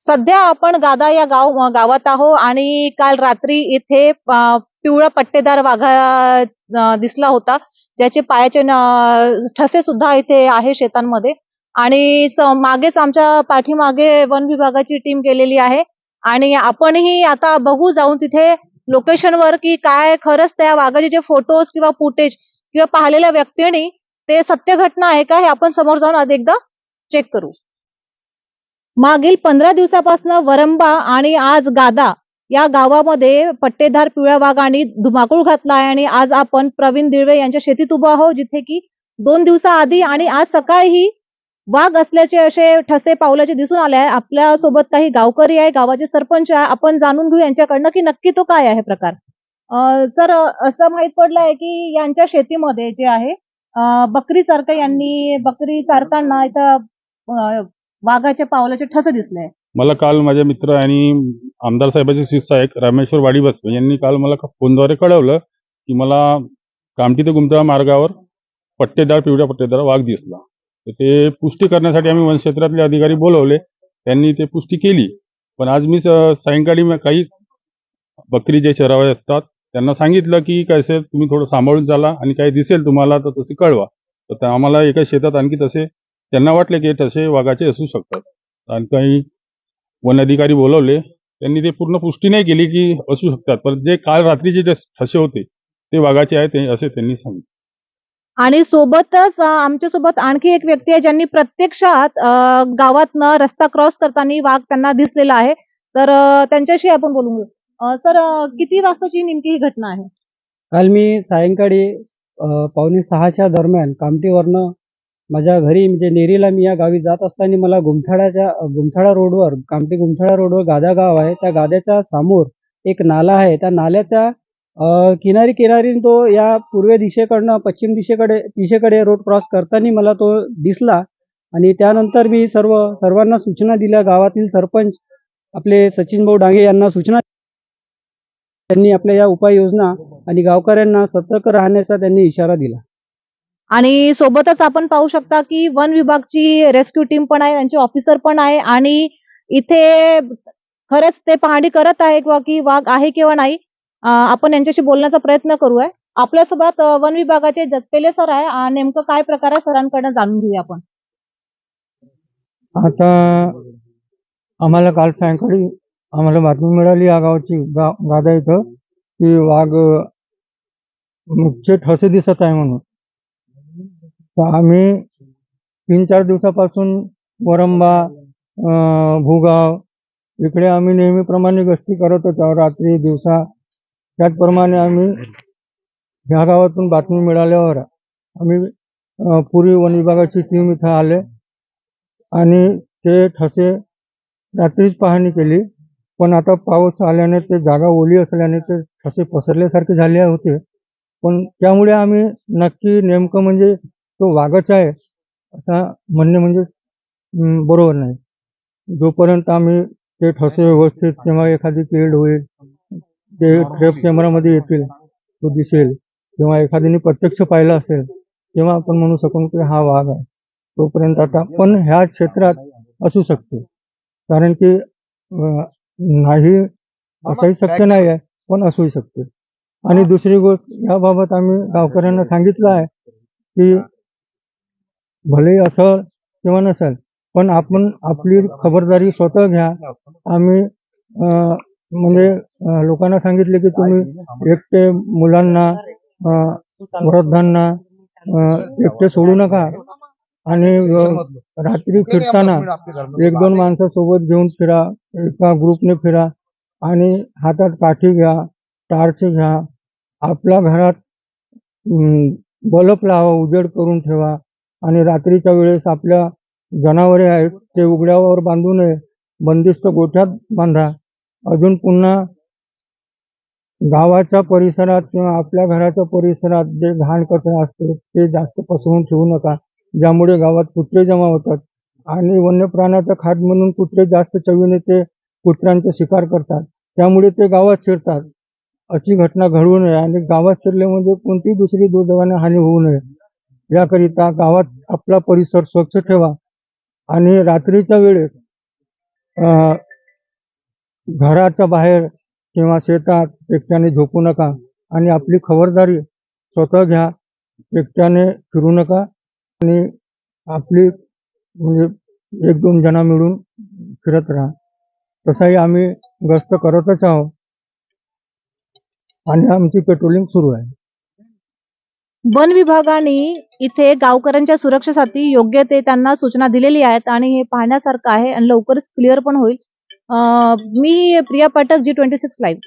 सध्या आपण गादा या गाव गावात आहो आणि काल रात्री इथे पिवळा पट्टेदार वाघा दिसला होता. ज्याचे पायाचे ठसे सुद्धा इथे आहे शेतांमध्ये. आणि मागेच आमच्या पाठीमागे वन विभागाची टीम गेलेली आहे. आणि आपणही आता बघू जाऊन तिथे लोकेशनवर की काय खरंच त्या वाघाचे जे फोटोज किंवा फुटेज किंवा पाहिलेल्या व्यक्तीने ते सत्य घटना आहे का हे आपण समोर जाऊन आधी एकदा चेक करू. मागील पंधरा दिवसापासून वरंबा आणि आज गादा या गावामध्ये पट्टेदार पिवळ्या वाघाने धुमाकूळ घातला आहे आणि आज आपण प्रवीण दिळवे यांच्या शेतीत उभा आहोत जिथे की दोन दिवसाआधी आणि आज सकाळीही वाघ असल्याचे असे ठसे पावलाचे दिसून आले आहे. आपल्यासोबत काही गावकरी आहे गावाचे सरपंच आहे. आपण जाणून घेऊ यांच्याकडनं की नक्की तो काय आहे प्रकार. सर असं माहीत पडलं आहे की यांच्या शेतीमध्ये जे आहे बकरी चारका यांनी बकरी चारताना इथं वाघाच्या पावलाचे ठस दिसले. मला काल माझे मित्र आणि आमदार साहेबाचे शिवसहायक रामेश्वर वाडी बसवे यांनी काल मला फोनद्वारे कळवलं की मला कामठी ते गुमतळा मार्गावर पट्टेदार पिवळ्या पट्टेदार वाघ दिसला. तर ते पुष्टी करण्यासाठी आम्ही वनक्षेत्रातले अधिकारी बोलवले त्यांनी ते पुष्टी केली. पण आज मी सायंकाळी काही बकरी जे शहरावर असतात त्यांना सांगितलं की कैसे तुम्ही थोडं सांभाळून चाला आणि काही दिसेल तुम्हाला तर तसे कळवा. तर आम्हाला एका शेतात आणखी तसे त्यांना वाटले की तसे वाघाचे असू शकतात. आणि काही वन अधिकारी बोलवले त्यांनी ते पूर्ण पुष्टी नाही केली की असू शकतात पण जे काल रात्रीचे जे ठसे होते ते वाघाचे आहे ते असे त्यांनी सांगितले. आणि सोबतच आमच्यासोबत आणखी एक व्यक्ती आहे ज्यांनी प्रत्यक्षात गावातनं रस्ता क्रॉस करताना वाघ त्यांना दिसलेला आहे. तर त्यांच्याशी आपण अं, सर किती वाजताची नेमकी ही घटना आहे? काल मी सायंकाळी पावणे सहाच्या दरम्यान कामठीवरनं माझ्या घरी म्हणजे नेरीला मी या गावी जात असताना मला गुमथाडाच्या गुमथाडा रोडवर कामठी गुमथाळा रोडवर गादा गाव आहे. त्या गाद्याच्या समोर एक नाला आहे. त्या नाल्याच्या किनारी किनारी तो या पूर्व दिशेकडनं पश्चिम दिशेकडे दिशेकडे रोड क्रॉस करताना मला तो दिसला. आणि त्यानंतर मी सर्व सर्वांना सूचना दिल्या. गावातील सरपंच आपले सचिन भाऊ डांगे यांना सूचना त्यांनी आपल्या या उपाययोजना आणि गावकऱ्यांना सतर्क राहण्याचा त्यांनी इशारा दिला. आणि सोबतच आपण पाहू शकता की वन विभागची रेस्क्यू टीम पण आहे त्यांचे ऑफिसर पण आहे आणि इथे खरंच ते पाहणी करत आहे किंवा की वाघ आहे किंवा नाही आपण यांच्याशी बोलण्याचा प्रयत्न करूया. आपल्यासोबत वन विभागाचे जगपेले सर आहे नेमकं काय प्रकार आहे सरांकडनं जाणून घेऊया आपण. आता आम्हाला काल सायंकाळी आम्हाला बातमी मिळाली या गावची गा गादा इथं की वाघ मुख्य ठसे दिसत आहे म्हणून. तर आम्ही तीन चार दिवसापासून वरंबा भूगाव इकडे आम्ही नेहमीप्रमाणे गस्ती करत होतो. रात्री दिवसा. त्याचप्रमाणे आम्ही ह्या गावातून बातमी मिळाल्यावर आम्ही पुरी पूर्वी वन विभागाची टीम इथं आले आणि ते ठसे रात्रीच पाहणी केली. पण आता पाऊस आल्याने ते जागा ओली असल्याने ते ठसे पसरल्यासारखे झाले होते. पण त्यामुळे आम्ही नक्की नेमकं म्हणजे तो वागत आहे असा म्हणणे म्हणजे बरोबर नाही. जोपर्यंत आम्ही ते ठसे व्यवस्थित किंवा एखादी केड होईल ते ट्रेप कॅमेरामध्ये येतील तो दिसेल. किंवा एखाद्याने प्रत्यक्ष पाहिलं असेल तेव्हा आपण म्हणू शकू की हा वाघ आहे. तोपर्यंत आता पण ह्या क्षेत्रात असू शकते. कारण की नाही असंही शक्य नाही आहे पण असूही शकते. आणि दुसरी गोष्ट याबाबत आम्ही गावकऱ्यांना सांगितलं आहे की भले असं किंवा नसेल पण आपण आपली खबरदारी स्वतः घ्या. आम्ही म्हणजे लोकांना सांगितले की तुम्ही एकटे मुलांना वृद्धांना एकटे सोडू नका. आणि रात्री फिरताना एक दोन माणसं सोबत घेऊन फिरा एका ग्रुपने फिरा आणि हातात काठी घ्या टार्च घ्या. आपल्या घरात बल्ब लावा उजेड करून ठेवा. आणि रात्रीच्या वेळेस आपल्या जनावरे आहेत ते उघड्यावर बांधू नये बंदिस्त गोठ्यात बांधा. अजून पुन्हा गावाच्या परिसरात किंवा आपल्या घराच्या परिसरात जे घाण कचरा असते ते जास्त पसरून ठेवू नका. ज्यामुळे गावात कुत्रे जमा होतात. आणि वन्य प्राण्याचं खाद म्हणून कुत्रे जास्त चवीने ते कुत्र्यांचा शिकार करतात. त्यामुळे ते गावात शिरतात. अशी घटना घडवू नये आणि गावात शिरले म्हणजे कोणतीही दुसरी दुर्दैवाने हानी होऊ नये. याकरिता गावात आपला परिसर स्वच्छ ठेवा आणि रात्रीच्या वेळेस घराच्या बाहेर किंवा शेतात एकट्याने झोपू नका आणि आपली खबरदारी स्वतः घ्या एकट्याने फिरू नका आणि आपली म्हणजे एक दोन जण मिळून फिरत राहा. तसाही आम्ही गस्त करतच आहोत आणि आमची पेट्रोलिंग सुरू आहे. वन विभागाने इथे गावकऱ्यांच्या सुरक्षेसाठी योग्य ते त्यांना सूचना दिलेली आहेत आणि हे पाहण्यासारखं आहे आणि लवकरच क्लिअर पण होईल. अं, मी Priya Pathak G twenty six live